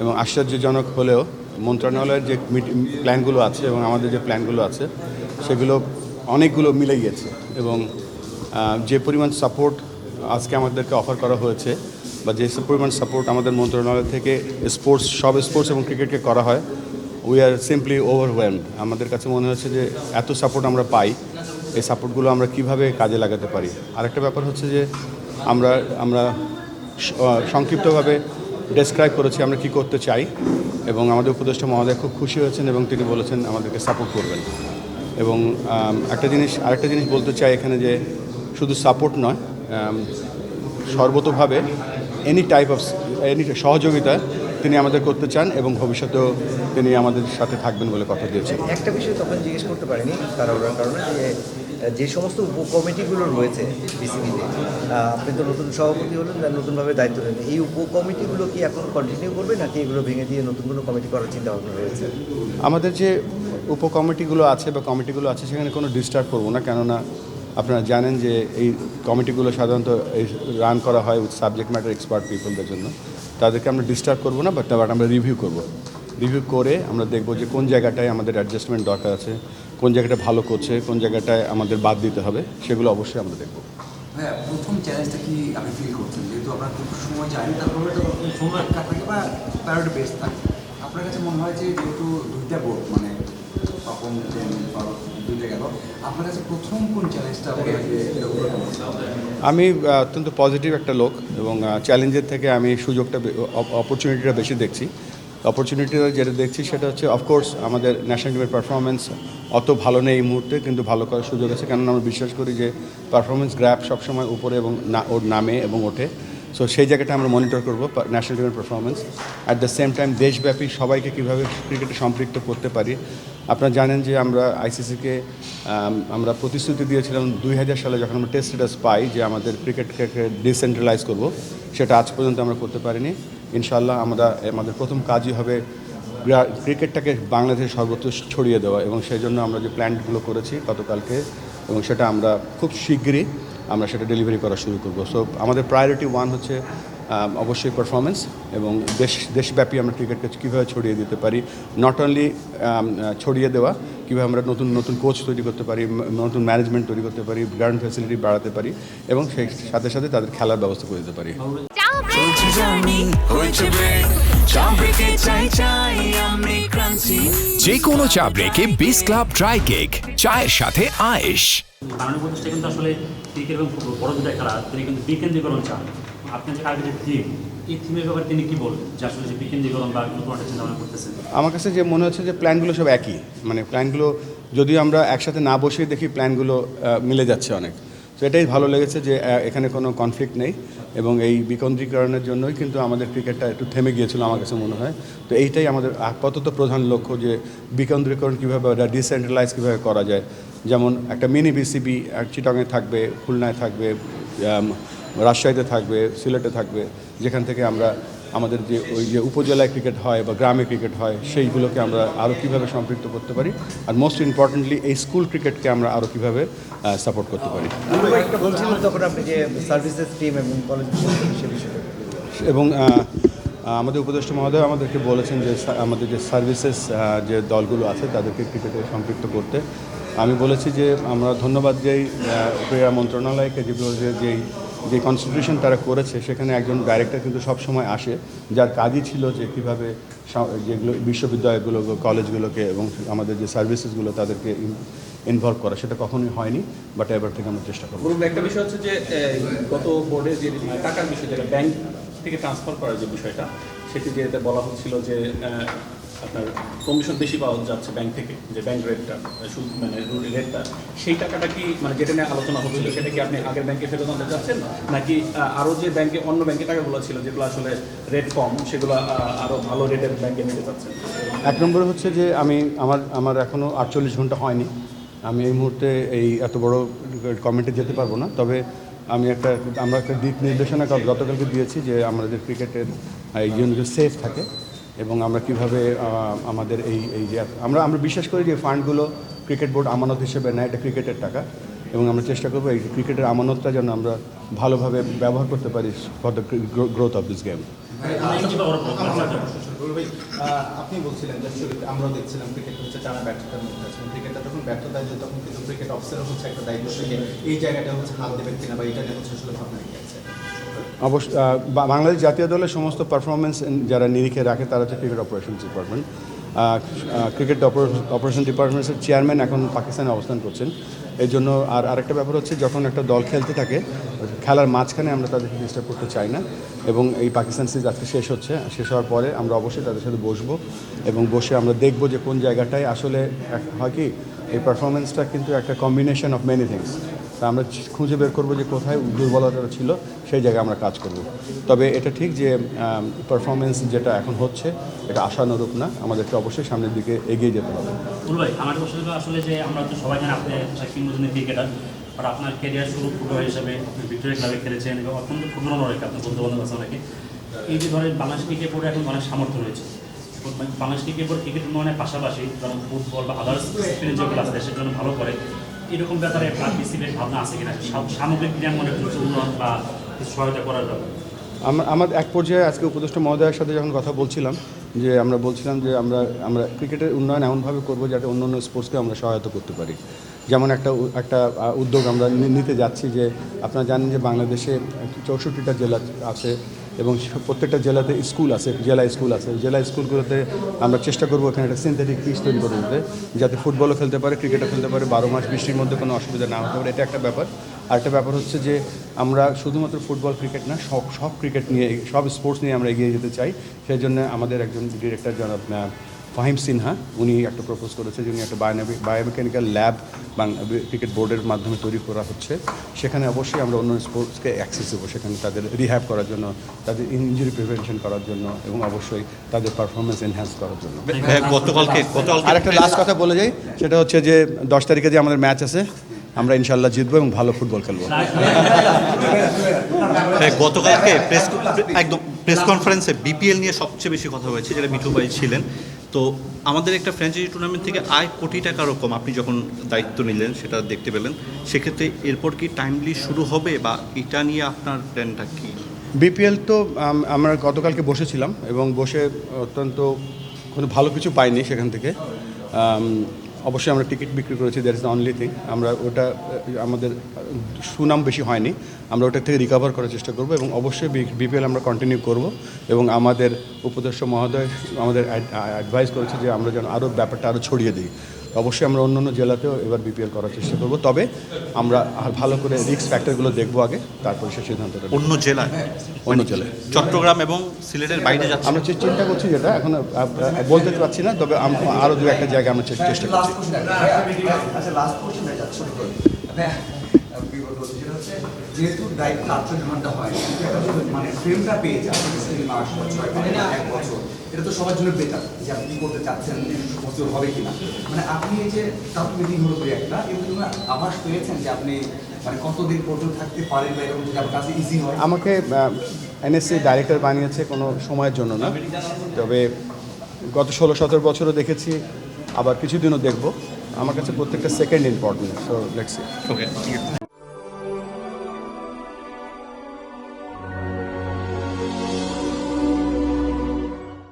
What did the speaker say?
এবং আশ্চর্যজনক হলেও মন্ত্রণালয়ের যে প্ল্যানগুলো আছে এবং আমাদের যে প্ল্যানগুলো আছে, সেগুলো অনেকগুলো মিলে গিয়েছে এবং যে পরিমাণ সাপোর্ট আজকে আমাদেরকে অফার করা হয়েছে বা যে পরিমাণ সাপোর্ট আমাদের মন্ত্রণালয় থেকে স্পোর্টস সব স্পোর্টস এবং ক্রিকেটকে করা হয় উই আর সিম্পলি ওভারওয়েলড আমাদের কাছে মনে হচ্ছে যে এত সাপোর্ট আমরা পাই, এই সাপোর্টগুলো আমরা কীভাবে কাজে লাগাতে পারি? আরেকটা ব্যাপার হচ্ছে যে আমরা আমরা সংক্ষিপ্তভাবে ডেসক্রাইব করেছি, আমরা কি করতে চাই, এবং আমাদের উপদেষ্টা মহোদয় খুব খুশি হয়েছেন এবং তিনি বলেছেন আমাদেরকে সাপোর্ট করবেন। এবং একটা জিনিস, আরেকটা জিনিস বলতে চাই এখানে যে শুধু সাপোর্ট নয় সর্বতোভাবে এনি টাইপ অফ এনি সহযোগিতা তিনি আমাদের করতে চান এবং ভবিষ্যতেও তিনি আমাদের সাথে থাকবেন বলে কথা দিয়েছেন। একটা বিষয় তখন জিজ্ঞেস করতে পারিনি তারা কারণে যে যে সমস্ত উপকমিটিগুলো রয়েছে বিসিবিতে আপনি তো নতুন সভাপতি হলেন আর নতুনভাবে দায়িত্ব নেন। এই উপকমিটিগুলো কি এখন কন্টিনিউ করবে, নাকি এগুলো ভেঙে দিয়ে নতুন কোনো কমিটি করার চিন্তা ভাবনা রয়েছে? আমাদের যে উপকমিটিগুলো আছে বা কমিটিগুলো আছে, সেখানে কোনো ডিস্টার্ব করব না, কেননা আপনারা জানেন যে এই কমিটিগুলো সাধারণত এই রান করা হয় উইথ সাবজেক্ট ম্যাটার এক্সপার্ট পিপলদের জন্য। তাদেরকে আমরা ডিস্টার্ব করব না বাট বাট আমরা রিভিউ করব। রিভিউ করে আমরা দেখব যে কোন জায়গাটায় আমাদের অ্যাডজাস্টমেন্ট দরকার আছে কোন জায়গাটা ভালো করছে কোন জায়গাটায় আমাদের বাদ দিতে হবে সেগুলো অবশ্যই আমরা দেখব। হ্যাঁ প্রথম চ্যালেঞ্জটা কি আপনি ফিল করছেন? যেহেতু আপনার খুব সময় যায়নি তারপরে তো সময় থাকে বা প্রায়োরিটি বেস থাকে। আপনার কাছে মনে হয় যে যেহেতু দুইটা বোর্ড মানে তখন দুইটা গেল আপনার কাছে প্রথম কোন চ্যালেঞ্জটা মনে হয় যে overcome করতে হবে? আমি অত্যন্ত পজিটিভ একটা লোক এবং চ্যালেঞ্জের থেকে আমি সুযোগটা অপরচুনিটিটা বেশি দেখছি। অপরচুনিটিটা যেটা দেখছি সেটা হচ্ছে অফকোর্স আমাদের ন্যাশনাল টিমের পারফরমেন্স অত ভালো নেই এই মুহূর্তে, কিন্তু ভালো করার সুযোগ আছে। কেননা আমরা বিশ্বাস করি যে পারফরমেন্স গ্র্যাপ সবসময় উপরে এবং না, ওর নামে এবং ওঠে। সো সেই জায়গাটা আমরা মনিটর করব ন্যাশনাল টিমের performance at the same time দেশব্যাপী সবাইকে কীভাবে ক্রিকেটে সম্পৃক্ত করতে পারি, আপনারা জানেন যে আমরা আইসিসিকে আমরা প্রতিশ্রুতি দিয়েছিলাম দুই হাজার সালে যখন আমরা টেস্ট স্ট্যাটাস পাই যে আমাদের ক্রিকেটকে ডিসেন্ট্রালাইজ করব, সেটা আজ পর্যন্ত আমরা করতে পারিনি। ইনশাল্লাহ আমরা, আমাদের প্রথম কাজই হবে ক্রিকেটটাকে বাংলাদেশে সর্বত্র ছড়িয়ে দেওয়া এবং সেই জন্য আমরা যে প্ল্যানগুলো করেছি গতকালকে এবং সেটা আমরা খুব শিগগিরই আমরা সেটা ডেলিভারি করা শুরু করব। সো আমাদের প্রায়োরিটি ওয়ান হচ্ছে অবশ্যই পারফরমেন্স এবং দেশ, দেশব্যাপী আমরা ক্রিকেটকে কীভাবে ছড়িয়ে দিতে পারি নট অনলি ছড়িয়ে দেওয়া, কীভাবে আমরা নতুন নতুন কোচ তৈরি করতে পারি নতুন ম্যানেজমেন্ট তৈরি করতে পারি গ্রাউন্ড ফ্যাসিলিটি বাড়াতে পারি এবং সেই সাথে সাথে তাদের খেলার ব্যবস্থা করে দিতে পারি। চলছে জার্নি হয়েছে ব্রেক চা ব্রেকে চাই চাই আমি ক্রান্তি যে কোনো চা ব্রেকে বিস ক্লাব ড্রাই কেক চায়ের সাথে আয়েশ। কিন্তু আসলে ক্রিকেট এবং ফুটবল বড় দুটা খেলা তিনি কিন্তু বিকেন্দ্রীকরণ চান আপনি যে থিম এই থিমের ব্যাপারে তিনি কি বলবেন? যে আসলে যে বিকেন্দ্রীকরণ বা নতুন একটা চিন্তা করতেছেন। আমার কাছে যে মনে হচ্ছে যে প্ল্যানগুলো সব একই। মানে প্ল্যানগুলো যদিও আমরা একসাথে না বসে দেখি প্ল্যানগুলো মিলে যাচ্ছে অনেক। তো এটাই ভালো লেগেছে যে এখানে কোনো কনফ্লিক্ট নেই এবং এই বিকেন্দ্রীকরণের জন্যই কিন্তু আমাদের ক্রিকেটটা একটু থেমে গিয়েছিল আমার কাছে মনে হয়। তো এইটাই আমাদের আপাতত প্রধান লক্ষ্য যে, বিকেন্দ্রীকরণ কীভাবে ডিসেন্ট্রালাইজ কীভাবে করা যায়। যেমন একটা মিনি বিসিবি চিটংয়ে থাকবে, খুলনায় থাকবে রাজশাহীতে থাকবে, সিলেটে থাকবে, যেখান থেকে আমরা আমাদের যে ওই যে উপজেলায় ক্রিকেট হয় বা গ্রামে ক্রিকেট হয় সেইগুলোকে আমরা আরও কীভাবে সম্পৃক্ত করতে পারি? আর মোস্ট ইম্পর্টেন্টলি এই স্কুল ক্রিকেটকে আমরা আরও কীভাবে সাপোর্ট করতে পারি? একটা তখন আপনি যে সার্ভিসেস টিম এবং কলেজ এবং আমাদের উপদেষ্টা মহোদয় আমাদেরকে বলেছেন যে আমাদের যে সার্ভিসেস যে দলগুলো আছে তাদেরকে ক্রিকেটে সম্পৃক্ত করতে। আমি বলেছি যে আমরা ধন্যবাদ যেই ক্রীড়া মন্ত্রণালয়কে যেগুলো যে যেই যে কনস্টিটিউশন তারা করেছে, সেখানে একজন ডাইরেক্টর কিন্তু সব সময় আসে, যার কাজই ছিল যে কীভাবে যেগুলো বিশ্ববিদ্যালয়গুলো, কলেজগুলোকে এবং আমাদের যে সার্ভিসেসগুলো তাদেরকে ইনভলভ করা, সেটা কখনোই হয়নি বাট এবার থেকে আমরা চেষ্টা করব। একটা বিষয় হচ্ছে যে গত বোর্ডে যে টাকার বিষয় যেটা ব্যাংক থেকে ট্রান্সফার করার যে বিষয়টা, সেটি যেটা বলা হচ্ছিল যে আপনার কমিশন বেশি পাওয়া যাচ্ছে ব্যাংক থেকে, যে ব্যাংক রেটটা সুদ মানে রেটটা সেই টাকাটা কি মানে যেটা নিয়ে আলোচনা হচ্ছিল, সেটা কি আপনি আগের ব্যাংকে ফেরত আনতে চাচ্ছেন? নাকি আরও যে ব্যাংকে অন্য ব্যাংকে টাকাগুলো ছিল, যেগুলো আসলে রেট কম, সেগুলো আরও ভালো রেটের ব্যাংকে নিতে চাচ্ছেন? এক নম্বর হচ্ছে যে, আমি, আমার আমার এখনও আটচল্লিশ ঘণ্টা হয়নি। আমি এই মুহূর্তে এই এত বড় কমিটি যেতে পারব না। তবে আমি একটা, আমরা একটা দিক নির্দেশনা কাল- গতকালকে দিয়েছি যে, আমাদের ক্রিকেটের ইউনিট সেফ থাকে এবং আমরা কীভাবে আমাদের এই এই যে, আমরা আমরা বিশ্বাস করি যে ফান্ডগুলো ক্রিকেট বোর্ড আমানত হিসেবে নেয়, এটা ক্রিকেটের টাকা। এবং আমরা চেষ্টা করব এই ক্রিকেটের আমানতটা যেন আমরা ভালোভাবে ব্যবহার করতে পারি for the growth of this game আপনি বলছিলেন যে আমরাও দেখছিলাম ক্রিকেট হচ্ছে টানা ব্যর্থতার মধ্যে আছে। ক্রিকেটটা যখন ব্যর্থতায় যায় তখন কিন্তু ক্রিকেট অফিসারও হচ্ছে একটা দায়িত্ব থেকে এই জায়গাটা হচ্ছে হাত দেবেন কিনা বা এটা নিয়ে হচ্ছে আসলে ভাবনা অবশ্য বাংলাদেশ জাতীয় দলের সমস্ত পারফরমেন্স যারা নিরিখে রাখে, তারা হচ্ছে cricket operation department cricket operation ডিপার্টমেন্টের চেয়ারম্যান এখন পাকিস্তানে অবস্থান করছেন। এই জন্য আর আরেকটা ব্যাপার হচ্ছে, যখন একটা দল খেলতে থাকে, খেলার মাঝখানে আমরা তাদেরকে ডিস্টার্ব করতে চাই না এবং এই পাকিস্তান সিরিজ আজকে শেষ হচ্ছে, শেষ হওয়ার পরে আমরা অবশ্যই তাদের সাথে বসবো এবং বসে আমরা দেখব যে কোন জায়গাটায় আসলে হয় কি, এই পারফরমেন্সটা কিন্তু একটা কম্বিনেশন অফ মেনি থিংস তা আমরা খুঁজে বের করব যে কোথায় দুর্বলতাটা ছিল, সেই জায়গায় আমরা কাজ করব। তবে এটা ঠিক যে পারফরমেন্স যেটা এখন হচ্ছে, এটা আশানুরূপ না, আমাদেরকে অবশ্যই সামনের দিকে এগিয়ে যেতে হবে। ভাই, আমার আসলে যে আমরা তো সবাই জানি আপনি কিংবদন্তি ক্রিকেটার, আর আপনার ক্যারিয়ার শুরু ফুটবল হিসেবে আপনি ভিক্টোরিয়া ক্লাবে খেলেছেন এবং অত্যন্ত ফুটবল রয়েছে আপনার বন্ধু বান্ধব আছে অনেকে। এই যে ধরেন বাংলাদেশ ক্রিকেট বোর্ডে এখন অনেক সামর্থ্য রয়েছে। বাংলাদেশ ক্রিকেট বোর্ড ক্রিকেট উন্নয়নের পাশাপাশি যেমন ফুটবল বা আদার্স যেগুলো আছে দেশের জন্য ভালো করে এরকম ব্যাপারে বিসিবির ভাবনা আছে কিনা? সামগ্রিক ক্রীড়াঙ্গনের কিছু উন্নয়ন বা সহায়তা করার ব্যাপারে? আমার আমার এক পর্যায়ে আজকে উপদেষ্টা মহোদয়ের সাথে যখন কথা বলছিলাম, যে আমরা বলছিলাম যে আমরা আমরা ক্রিকেটের উন্নয়ন এমনভাবে করব যাতে অন্য অন্য স্পোর্টসকে আমরা সহায়তা করতে পারি। যেমন একটা একটা উদ্যোগ আমরা নিতে যাচ্ছি যে, আপনারা জানেন যে বাংলাদেশে চৌষট্টিটা জেলা আছে এবং প্রত্যেকটা জেলাতে স্কুল আছে, জেলা স্কুল আছে। জেলা স্কুলগুলোতে আমরা চেষ্টা করব এখানে একটা সিনথেটিক পিচ তৈরি করে দিতে, যাতে ফুটবলও খেলতে পারে ক্রিকেটও খেলতে পারে, বারো মাস বৃষ্টির মধ্যে কোনো অসুবিধা না হতে পারে। এটা একটা ব্যাপার। আরেকটা ব্যাপার হচ্ছে যে আমরা শুধুমাত্র ফুটবল ক্রিকেট না, সব সব ক্রিকেট নিয়ে, সব স্পোর্টস নিয়ে আমরা এগিয়ে যেতে চাই। সেই জন্য আমাদের একজন ডিরেক্টর জনাব ফাহিম সিনহা, উনি একটা প্রপোজ করেছে যে উনি একটা বায়োমেকানিক্যাল ল্যাব ক্রিকেট বোর্ডের মাধ্যমে তৈরি করা হচ্ছে। সেখানে অবশ্যই আমরা অন্য স্পোর্টসকে অ্যাক্সেস দেবো। সেখানে তাদের রিহ্যাব করার জন্য তাদের ইঞ্জুরি প্রিভেনশন করার জন্য এবং অবশ্যই তাদের পারফরমেন্স এনহ্যান্স করার জন্য। গতকালকে আর একটা লাস্ট কথা বলে যাই। সেটা হচ্ছে যে দশ তারিখে যে আমাদের ম্যাচ আছে আমরা ইনশাল্লাহ জিতবো এবং ভালো ফুটবল খেলব। গতকালকে প্রেস একদম প্রেস কনফারেন্সে বিপিএল নিয়ে সবচেয়ে বেশি কথা হয়েছে যেটা মিঠু ভাই ছিলেন। তো আমাদের একটা ফ্র্যাঞ্চাইজি টুর্নামেন্ট থেকে আয় কোটি টাকা রকম আপনি যখন দায়িত্ব নিলেন, সেটা দেখতে পেলেন। সেক্ষেত্রে এরপর কি টাইমলি শুরু হবে বা এটা নিয়ে আপনার প্ল্যানটা কী? বিপিএল তো আমরা গতকালকে বসেছিলাম এবং বসে অত্যন্ত কোনো ভালো কিছু পাইনি সেখান থেকে। অবশ্যই আমরা টিকিট বিক্রি করেছি that is the only thing আমরা ওটা আমাদের সুনাম বেশি হয়নি। আমরা ওটা থেকে রিকভার করার চেষ্টা করব এবং অবশ্যই বিপিএল আমরা কন্টিনিউ করব এবং আমাদের উপদেষ্টা মহোদয় আমাদের অ্যাডভাইস করেছে যে আমরা যেন আরও ব্যাপারটা আরও ছড়িয়ে দিই। অবশ্যই আমরা অন্য অন্য জেলাতেও এবার বিপিএল করার চেষ্টা করব। তবে আমরা আর ভালো করে রিক্স ফ্যাক্টরগুলো দেখব আগে তারপরে সে সিদ্ধান্ত অন্য জেলায়? অন্য জেলায়। চট্টগ্রাম এবং সিলেটের বাইরে যাচ্ছে? আমরা চে- চিন্তা করছি যেটা এখন বলতে পারছি না তবে আরও দু একটা জায়গায় আমরা চেষ্টা করছি আচ্ছা লাস্ট কোশ্চেন এটা ছোট করে আপনি কি বলতে সেটা হচ্ছে যেহেতু দায়িত্ব আটচল্লিশ ঘণ্টা হয় কিন্তু একটা যদি মানে ফ্রেমটা পেয়ে যান তিন মাস বা ছয় মাস এক বছর এটা তো সবার জন্য বেটার যে আপনি কি করতে চাচ্ছেন সমস্ত হবে কিনা। মানে আপনি এই যে কাপ হলো করে একটা এর জন্য আভাস পেয়েছেন যে আপনি মানে কতদিন পর্যন্ত থাকতে পারেন বা এরকম যদি আপনার কাছে ইজি হয়। আমাকে এনএসসি ডাইরেক্টর বানিয়েছে কোনো সময়ের জন্য না। তবে গত ষোলো সতেরো বছরও দেখেছি আবার কিছুদিনও দেখব। আমার কাছে প্রত্যেকটা second important so let's okay